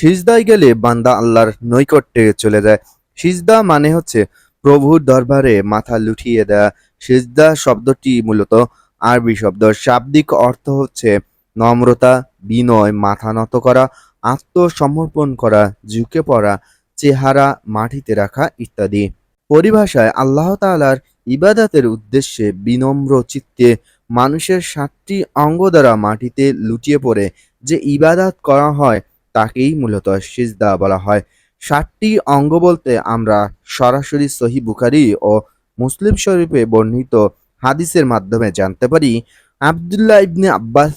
সিজদায় গেলে বান্দা আল্লাহর নৈকট্যে চলে যায়। সিজদা মানে হচ্ছে প্রভুর দরবারে মাথা লুঠিয়ে দেয়া। সিজদা শব্দটি মূলত আরবি শব্দ। শাব্দিক অর্থ হচ্ছে নম্রতা, বিনয়, মাথা নত করা, আত্মসমর্পণ করা, ঝুঁকে পড়া, চেহারা, মাটিতে রাখা ইত্যাদি। পরিভাষায় আল্লাহ তাআলার ইবাদাতের উদ্দেশ্যে বিনম্র চিত্তে মানুষের সাতটি অঙ্গ দ্বারা মাটিতে লুটিয়ে পড়ে। যে ইবাদাত করা হয় তাকেই মূলত সিজদা বলা হয়। সাতটি অঙ্গ বলতে আমরা সরাসরি সহি বুখারি ও মুসলিম শরীফে বর্ণিত হাদিসের মাধ্যমে জানতে পারি। আবদুল্লাহ ইবনে আব্বাস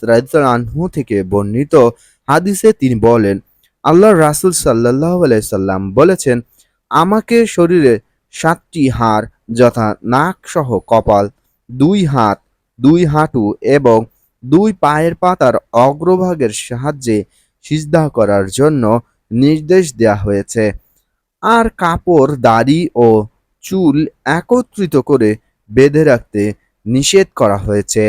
আনহু থেকে বর্ণিত হাদিসে তিনি বলেন আল্লাহ রাসূল আলাইহি সাল্লাম বলেছেন, আমাকে শরীরে সাতটি হাড় যথা নাক সহ কপাল, দুই হাত, দুই হাঁটু এবং দুই পায়ের পাতার অগ্রভাগের সাহায্যে সিজদা করার জন্য নির্দেশ দেয়া হয়েছে। আর কাপড়, দাড়ি ও চুল একত্রিত করে বেঁধে রাখতে নিষেধ করা হয়েছে।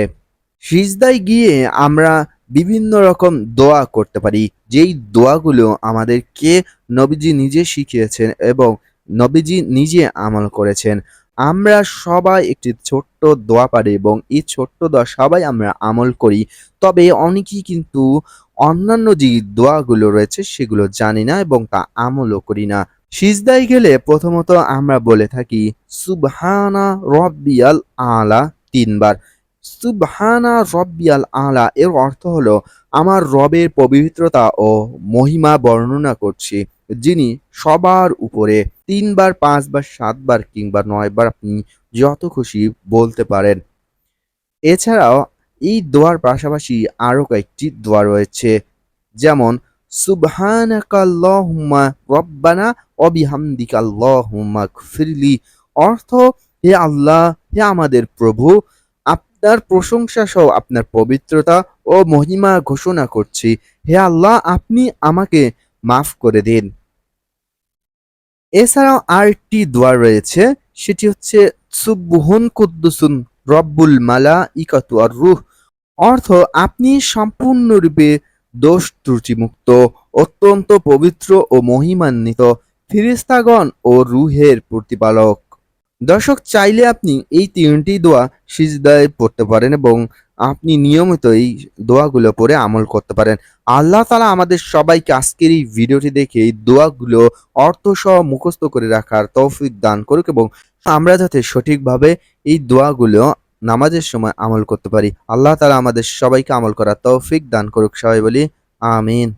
সিজদায় গিয়ে আমরা বিভিন্ন রকম দোয়া করতে পারি। যেই দোয়াগুলো আমাদেরকে নবীজি নিজে শিখিয়েছেন এবং নবীজি নিজে আমল করেছেন। আমরা সবাই একটি ছোট্ট দোয়া পারে এবং এই ছোট্ট দোয়া সবাই আমরা আমল করি। তবে অনেকেই কিন্তু অন্যান্য যে দোয়াগুলো রয়েছে সেগুলো জানি না এবং তা আমলও করি না। সিজদায় গেলে প্রথমত আমরা বলে থাকি, সুবহানা রব্বিয়াল আলা তিনবার। সুবহানা রব্বিয়াল আলা এর অর্থ হলো, আমার রবের পবিত্রতা ও মহিমা বর্ণনা করছি, যিনি সবার উপরে। তিনবার, পাঁচবার, সাতবার কিংবা নয়বার আপনি যত খুশি বলতে পারেন। এছাড়াও এই দোয়ার পাশাপাশি আরও কয়েকটি দোয়া রয়েছে। যেমন, সুবহানাকাল্লাহুম্মা রব্বানা ও বিহামদিকাল্লাহুম্মা গফিরলি। অর্থ, হে আল্লাহ, হে আমাদের প্রভু, আপনার প্রশংসা সহ আপনার পবিত্রতা ও মহিমা ঘোষণা করছি। হে আল্লাহ, আপনি আমাকে মাফ করে দিন। এছাড়াও আরেকটি দোয়া রয়েছে, সেটি হচ্ছে সুবহুন কুদ্দুসুন রব্বুল মালা ইকাতু আর রুহ। অর্থ, আপনি সম্পূর্ণরূপে দোষ ত্রুটিমুক্ত, অত্যন্ত পবিত্র ও মহিমান্বিত ফিরিস্তাগণ ও রুহের প্রতিপালক। দর্শক, চাইলে আপনি এই তিনটি দোয়া সিজদায় পড়তে পারেন এবং আপনি নিয়মিত এই দোয়াগুলো পরে আমল করতে পারেন। আল্লাহ তালা আমাদের সবাইকে আজকের এই ভিডিওটি দেখে এই দোয়াগুলো অর্থসহ মুখস্থ করে রাখার তৌফিক দান করুক এবং আমরা যাতে সঠিকভাবে এই দোয়াগুলো নামাজের সময় আমল করতে পারি। আল্লাহ তালা আমাদের সবাইকে আমল করার তৌফিক দান করুক। সবাই বলি, আমিন।